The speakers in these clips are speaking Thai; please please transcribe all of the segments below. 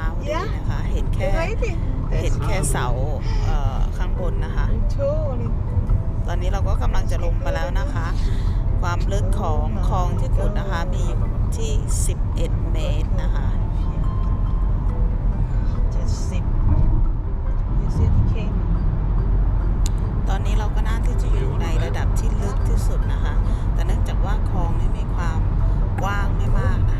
มาพอดีนะคะ เห็นแค่ Rigtig. เห็นแค่เสาเอ่อข้างบนนะคะ Utroligt. ตอนนี้เราก็กำลังจะลงไปแล้วนะคะ ความลึกของคลองที่ขุดนะคะมีอยู่ที่ 11 เมตรนะคะ Til sim. Jeg ser de kamera. ตอนนี้เราก็น่าที่จะอยู่ในระดับที่ลึกที่สุดนะคะ แต่เนื่องจากว่าคลองนี้มีความกว้างไม่มากนะคะ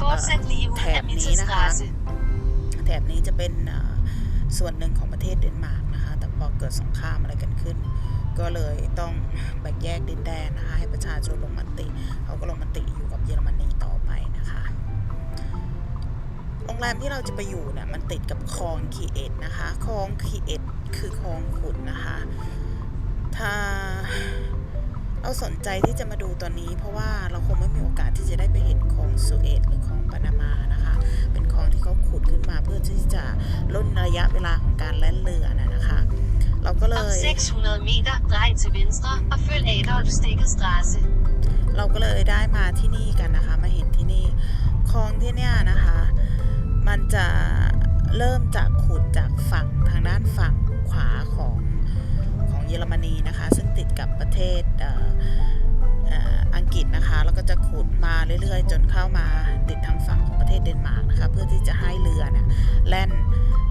Ja. Fortsæt lige ud af Tab lige, Mitterstraße. แถบนี้จะเป็นเอ่อส่วนหนึ่งของประเทศเดนมาร์กนะคะ แต่พอเกิดสงครามอะไรกันขึ้น ก็เลยต้องแบ่งแยกดินแดนนะคะ ให้ประชาชนลงมติเขาก็ลงมติอยู่กับเยอรมนีต่อไปนะคะโรงแรมที่เราจะไปอยู่เนี่ยมันติดกับคลองคีเอ็ดนะคะคลองคีเอ็ดคือคลองขุดนะคะ ถ้า เราสนใจที่จะมาดูตอนนี้ เพราะว่าเราคงไม่มีโอกาสที่จะได้ไปเห็นคลองสุเอตหรือคลองปานามานะคะ เป็นคลองที่เขาขุดขึ้นมาเพื่อที่จะลดระยะเวลาของการแล่นเรือนะนะคะ เราก็เล Om ย600 meter, drej til venstre og følg Adolf Stikker Straße. เราก็เลยได้มาที่นี่กันนะคะ มาเห็นที่นี่คลองที่เนี่ยนะคะ มันจะเริ่มจากขุดจากฝั่งทางด้านฝั่งขวาของของ เยอรมนีนะคะ ซึ่งติดกับประเทศอังกฤษนะคะ แล้วก็จะขุดมาเรื่อยๆ จนเข้ามาติดทางฝั่งของประเทศเดนมาร์กนะคะ เพื่อที่จะให้เรือเนี่ยแล่น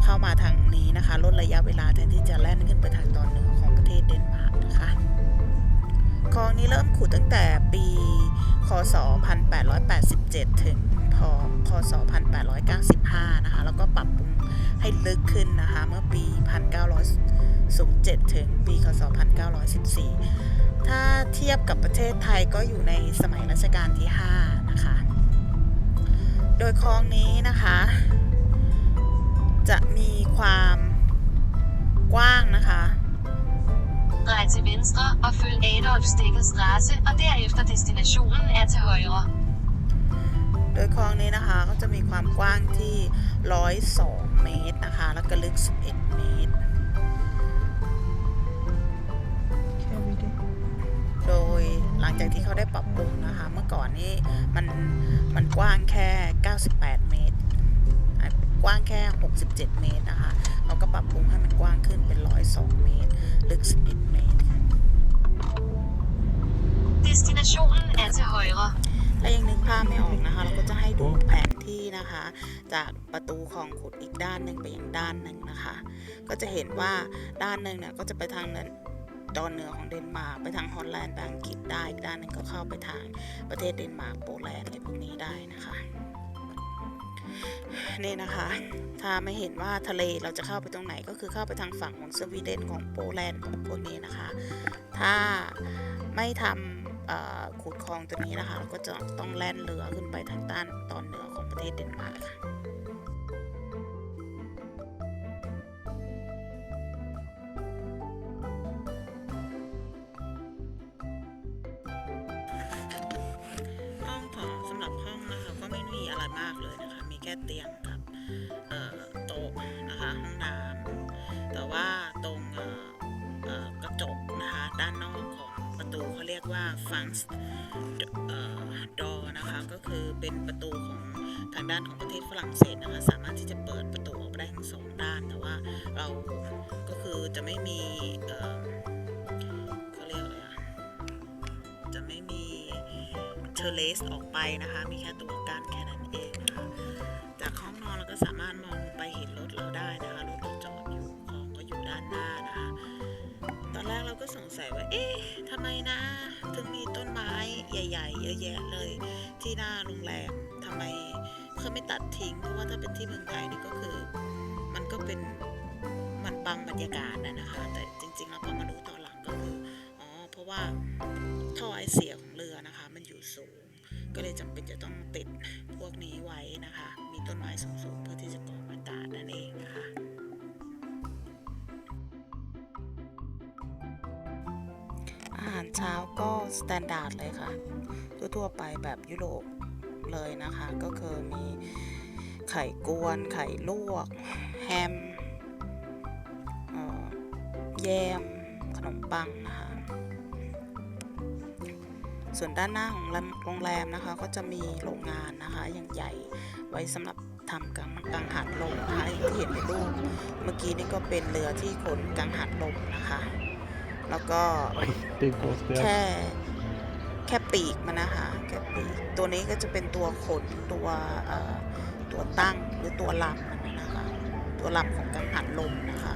เข้ามาทางนี้นะคะลดระยะเวลาแทนที่จะแล่นขึ้นไปทางตอนเหนือของประเทศเดนมาร์กนะคะคลองนี้เริ่มขุดตั้งแต่ปีคศ 1887 ถึงพคศ 1895 นะคะ แล้วก็ปรับปรุงให้ลึกขึ้นนะคะ เมื่อปี 1900 1907 ถึงปีคศ 1914 ถ้าเทียบกับประเทศไทยก็อยู่ในสมัยรัชกาลที่ 5 นะคะ โดยคลองนี้นะคะ จะมีความกว้างนะคะ Drej til venstre og følg Adolf Stikker Straße, og derefter destinationen er til højre. โดยคลองนี้นะคะก็จะมีความกว้างที่ 102 เมตรนะคะ แล้วก็ลึก 11 เมตร หลังจากที่เขาได้ปรับปรุงนะคะ เมื่อก่อนนี้มันมันกว้างแค่ 98 เมตรอะกว้างแค่ 67 เมตรนะคะเขาก็ปรับปรุงให้มันกว้างขึ้นเป็น 102 เมตร ลึก 11 เมตร Destinationen er til højre. ถ้ายังนึกภาพไม่ออกนะคะ เราก็จะให้ดูแผนที่นะคะ จากประตูคลองขุดอีกด้านหนึ่งไปอีกด้านหนึ่งนะคะ ก็จะเห็นว่าด้านหนึ่งเนี่ยก็จะไปทางนั้น ตอนเหนือของเดนมาร์กไปทางฮอลแลนด์ไปอังกฤษได้อีกด้านหนึ่งก็เข้าไปทางประเทศเดนมาร์กโปแลนด์อะไรพวกนี้ได้นะคะนี่นะคะ ถ้าไม่เห็นว่าทะเลเราจะเข้าไปตรงไหนก็คือเข้าไปทางฝั่งของสวีเดนของโปแลนด์ของพวกนี้นะคะ ถ้าไม่ทำขุดคลองตัวนี้นะคะเราก็จะต้องแล่นเรือขึ้นไปทางด้านตอนเหนือของประเทศเดนมาร์ก ก็ไม่มีอะไรมากเลยนะคะ มีแค่เตียงกับโต๊ะนะคะห้องน้ำแต่ว่าตรงกระจกนะคะด้านนอกของประตูเขาเรียกว่าฟังส์ดอนะคะ ก็คือเป็นประตูของทางด้านของประเทศฝรั่งเศสนะคะ สามารถที่จะเปิดประตูออกได้ทั้งสองด้าน แต่ว่าเราก็คือจะไม่มีเอ่อเขาเรียกอะไรอะจะไม่มีเทเลสออกไปนะคะ มีแค่ตัว แยะเลยที่หน้าโรงแรมทำไมเขาไม่ตัดทิ้ง เพราะว่าถ้าเป็นที่เมืองไทยนี่ก็คือ มันก็เป็นมันบังบรรยากาศนะนะคะ แต่จริงๆแล้วพอมารู้ตอนหลังก็คืออ๋อเพราะว่าท่อไอเสียของเรือนะคะ มันอยู่สูง ก็เลยจำเป็นจะต้องติดพวกนี้ไว้นะคะ มีต้นไม้สูงๆเพื่อที่จะกรองอากาศนั่นเองนะคะอาหารเช้าก็สแตนดาร์ดเลยค่ะ ทั่วๆไปแบบยุโรปเลยนะคะ ก็คือมีไข่กวน ไข่ลวก แฮมเอ่อแยม ขนมปังนะคะ ส่วนด้านหน้าของโรงแรมนะคะ ก็จะมีโรงงานนะคะ อย่างใหญ่ไว้สำหรับทำกังกังหันลมนะคะอย่างที่เห็นในรูปเมื่อกี้นี่ก็เป็นเรือที่ขนกังหันลมนะคะ แล้วก็ Big boss there. แค่แค่ ปีกมันนะคะแกะปีกตัวนี้ก็จะเป็นตัวขนตัวตัวตั้งหรือตัวลำมันนะคะ ตัวลำของกังหันลมนะคะ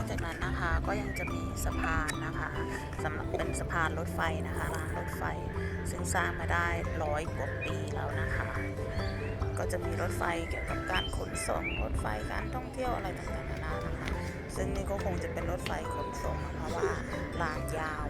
อกจากนั้นนะคะก็ยังจะมีสะพานนะคะสำหรับเป็นสะพานรถไฟนะคะรางรถไฟ ซึ่งสร้างมาได้ร้อยกว่าปีแล้วนะคะ ก็จะมีรถไฟเกี่ยวกับการขนส่งรถไฟการท่องเที่ยวอะไรต่างๆนานานะคะซึ่งนี่ก็คงจะเป็นรถไฟขนส่งเพราะว่ารางยาว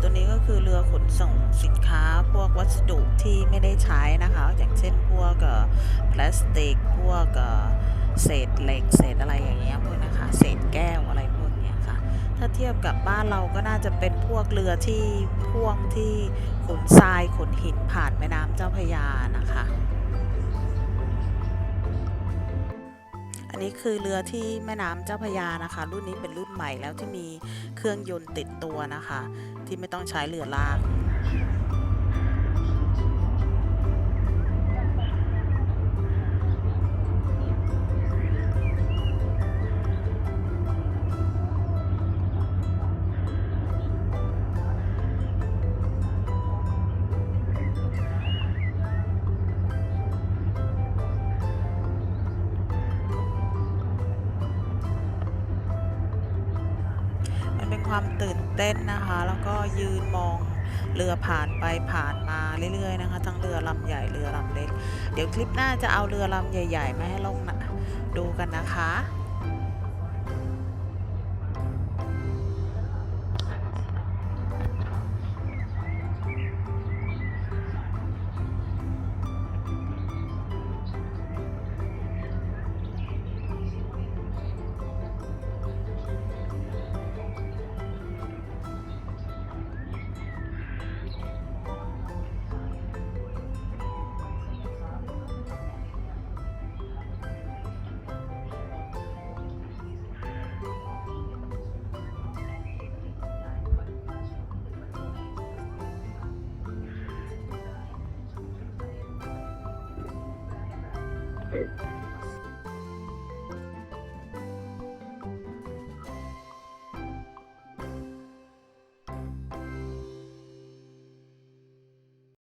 ตัวนี้ก็คือเรือขนส่งสินค้าพวกวัสดุที่ไม่ได้ใช้นะคะ อย่างเช่นพวกพลาสติก พวกเอ่อเศษเหล็ก เศษอะไรอย่างเงี้ยพวกนะคะ เศษแก้วอะไรพวกเนี้ยค่ะ ถ้าเทียบกับบ้านเราก็น่าจะเป็นพวกเรือที่พ่วงที่ขนทรายขนหินผ่านแม่น้ำเจ้าพระยานะคะ นี้คือเรือที่แม่น้ำเจ้าพยานะคะ รุ่นนี้เป็นรุ่นใหม่แล้วที่มีเครื่องยนต์ติดตัวนะคะ ที่ไม่ต้องใช้เรือลาก ความตื่นเต้นนะคะ แล้วก็ยืนมองเรือผ่านไปผ่านมาเรื่อยๆนะคะ ทั้งเรือลำใหญ่เรือลำเล็ก เดี๋ยวคลิปหน้าจะเอาเรือลำใหญ่ ๆ มาให้ลงนะดูกันนะคะ 人。